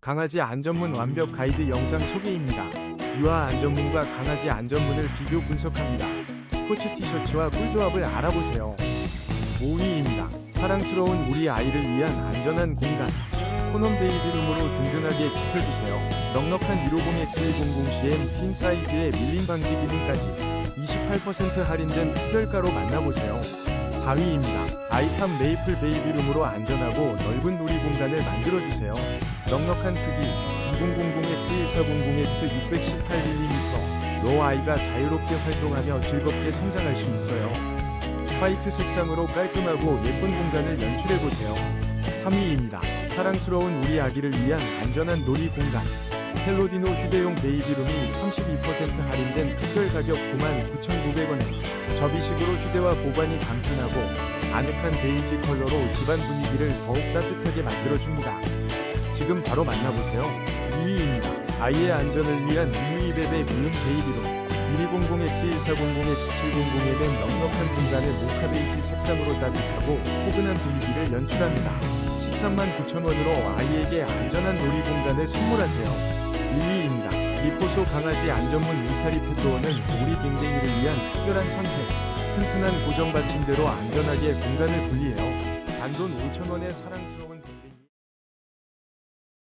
강아지 안전문 완벽 가이드 영상 소개입니다. 유아 안전문과 강아지 안전문을 비교 분석합니다. 스포츠 티셔츠와 꿀조합을 알아보세요. 5위입니다. 사랑스러운 우리 아이를 위한 안전한 공간. 코넌 베이비룸으로 든든하게 지켜주세요. 넉넉한 150X100CM 핀 사이즈의 밀림 방지 기능까지 28% 할인된 특별가로 만나보세요. 4위입니다. 아이팜 메이플 베이비룸으로 안전하고 넓은 놀이 공간을 만들어주세요. 넉넉한 크기 2000X1400X 618mm 로 아이가 자유롭게 활동하며 즐겁게 성장할 수 있어요. 화이트 색상으로 깔끔하고 예쁜 공간을 연출해보세요. 3위입니다. 사랑스러운 우리 아기를 위한 안전한 놀이 공간. 헬로디노 휴대용 베이비룸이 32% 할인된 특별 가격 99,900원에 접이식으로 휴대와 보관이 간편하고 아늑한 베이지 컬러로 집안 분위기를 더욱 따뜻하게 만들어줍니다. 지금 바로 만나보세요. 2위입니다. 아이의 안전을 위한 유이베베 밀룸 베이비룸 1200X1400X700에는 넉넉한 공간을 모카 베이지 색상으로 따뜻하고 포근한 분위기를 연출합니다. 13만 9천원으로 아이에게 안전한 놀이 공간을 선물하세요. 1위입니다. 리포소 강아지 안전문 울타리 패드원은 우리 댕댕이를 위한 특별한 선택. 튼튼한 고정 받침대로 안전하게 공간을 분리해요. 단돈 5천원의 사랑스러운